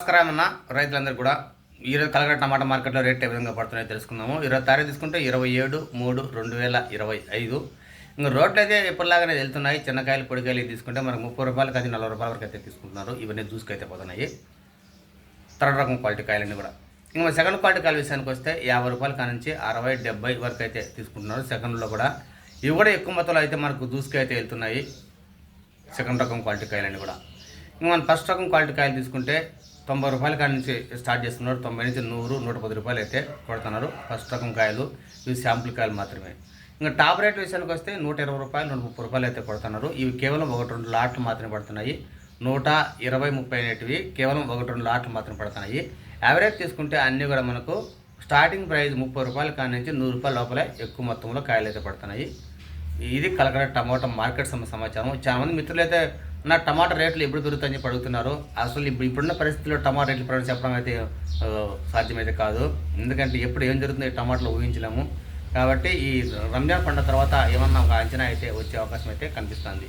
నమస్కారం అన్న. రైతులందరూ కూడా ఈరోజు కలగడ టమాటా మార్కెట్లో రేట్ ఏ విధంగా పడుతున్నాయో తెలుసుకుందాము. ఇరవై తారీఖు తీసుకుంటే ఇరవై ఏడు మూడు రెండు వేల ఇరవై ఐదు. ఇంకా రోడ్లు అయితే ఎప్పటిలాగానే వెళ్తున్నాయి. చిన్నకాయలు పొడికాయలు తీసుకుంటే మనకు ముప్పై రూపాయలకి అది నలభై రూపాయల వరకు అయితే తీసుకుంటున్నారు. ఇవన్నీ దూసుకైతే పోతున్నాయి. థర్డ్ రకం క్వాలిటీ కాయలన్నీ కూడా. ఇంకా సెకండ్ క్వాలిటీ కాయల విషయానికి వస్తే యాభై రూపాయల కానించి అరవై డెబ్బై వరకు అయితే తీసుకుంటున్నారు సెకండ్లో కూడా. ఇవి కూడా ఎక్కువ మొత్తంలో అయితే మనకు దూసుకైతే వెళ్తున్నాయి. సెకండ్ రకం క్వాలిటీ కాయలన్నీ కూడా. ఇంకా మనం ఫస్ట్ రకం క్వాలిటీ కాయలు తీసుకుంటే తొంభై రూపాయల కాడ నుంచి స్టార్ట్ చేస్తున్నారు. తొంభై నుంచి నూరు నూట పది రూపాయలు అయితే కొడుతున్నారు. ఫస్ట్ రకం కాయలు ఇవి శాంపుల్ కాయలు మాత్రమే. ఇంకా టాప్ రేట్ విషయానికి వస్తే నూట ఇరవై రూపాయలు నూట ముప్పై రూపాయలు అయితే కొడుతున్నారు. ఇవి కేవలం ఒకటి రెండు లాట్లు మాత్రమే పడుతున్నాయి. నూట ఇరవై ముప్పై అనేటివి కేవలం ఒకటి రెండు లాట్లు మాత్రమే పడుతున్నాయి. యావరేజ్ తీసుకుంటే అన్నీ కూడా మనకు స్టార్టింగ్ ప్రైస్ ముప్పై రూపాయల కాడ నుంచి నూరు రూపాయల లోపలే ఎక్కువ మొత్తంలో కాయలు అయితే పడుతున్నాయి. ఇది కలకడ టమాటా మార్కెట్ సమాచారం. చాలా మంది మిత్రులు అయితే నా టమాటా రేట్లు ఎప్పుడు పెరుగుతాయని చెప్పి అడుగుతున్నారు. అసలు ఇప్పుడు ఇప్పుడున్న పరిస్థితుల్లో టమాటా రేట్లు పెరగడం చెప్పడం అయితే సాధ్యమైతే కాదు. ఎందుకంటే ఎప్పుడు ఏం జరుగుతుందో టమాటాలు ఊహించలేము. కాబట్టి ఈ రంజాన్ పండుగ తర్వాత ఏమన్నా ఒక అంచనా అయితే వచ్చే అవకాశం అయితే కనిపిస్తుంది.